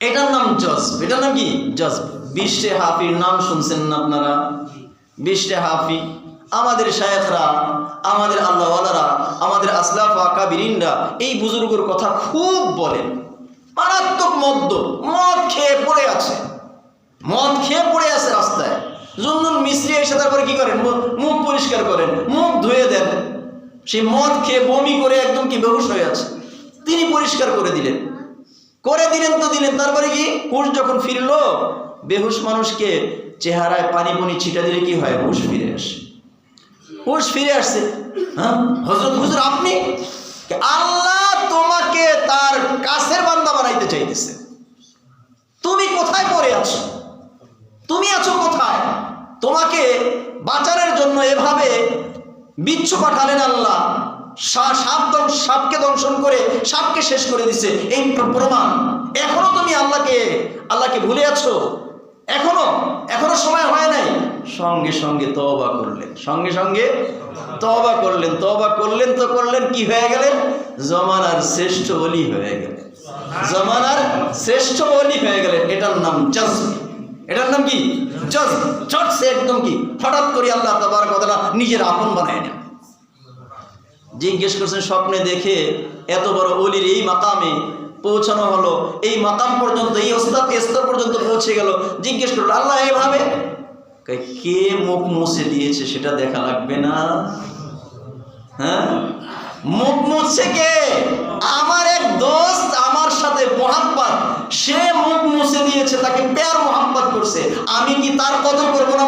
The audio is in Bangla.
এটার নাম জজব। এটার নাম কি? জজব। বিশ্বে হাফির নাম শুনছেন না আপনারা? বিশ্বে হাফি। আমাদের শায়েখরা, আমাদের আল্লাহওয়ালারা, আমাদের আসলাফ আকাবিরিনরা এই বুজুর্গর কথা খুব বলেন। মারাত্মক মদ্য, মদ খেয়ে পড়ে আছে। মদ খেয়ে পড়ে আছে রাস্তায়। জুন্নুন মিস্ত্রি এসে তারপরে কি করেন? মুখ পরিষ্কার করেন, মুখ ধুয়ে দেন। সেই মদ খেয়ে বমি করে একদম কি বেহুশ হয়ে আছে? তিনি পরিষ্কার করে দিলেন। করে দিলেন তো দিলেন। তারপরে কি? হুশ যখন ফিরলো, বেহুশ মানুষকে চেহারায় পানি পনি ছিটা দিলে কি হয়? হুশ ফিরে আসে। হুশ ফিরে আসছে হ্যাঁ? হজরত হুজুর, আপনি? আল্লাহ তোমাকে তার কাছের বান্দা বানাইতে চাইতেছে। তুমি কোথায় পড়ে আছো? তুমি আছো কোথায়? তোমাকে বাঁচানোর জন্য এভাবে বিচ্ছু পাঠালেন আল্লাহ। সাপ সাপকে দংশন করে সাপকে শেষ করে দিছে। এই প্রমাণ। এখনও তুমি আল্লাহকে আল্লাহকে ভুলে আছো? এখনও? এখনও সময় হয় নাই? সঙ্গে সঙ্গে তওবা করলেন। সঙ্গে সঙ্গে তওবা করলেন। তওবা করলেন তো করলেন কি হয়ে গেলেন? জমানার শ্রেষ্ঠ অলি হয়ে গেলেন। জমানার শ্রেষ্ঠ অলি হয়ে গেলেন। এটার নাম জজব এটার নাম কি? জজব চট সে একদম কি? হঠাৎ করে আল্লাহ তাবার কথাটা নিজের আপন বানায় নেন। জিজ্ঞেস করছেন, স্বপ্নে দেখে এত বড় অলির এই মাকামে পৌঁছানো হলো। এই মাকাম পর্যন্ত, এই স্তর স্তর পর্যন্ত পৌঁছে গেল। জিজ্ঞেস করল, আল্লাহ এইভাবে? কে মুখ মুছে দিয়েছে সেটা দেখা লাগবে না। হ্যাঁ? মুখ মুছছে কে? আমার এক দোস্ত আমার সাথে মোহাম্মত সে মুখ মুছে দিয়েছে, তাকে পেয়ার মোহাম্মত করছে। আমি কি তার কদর করব না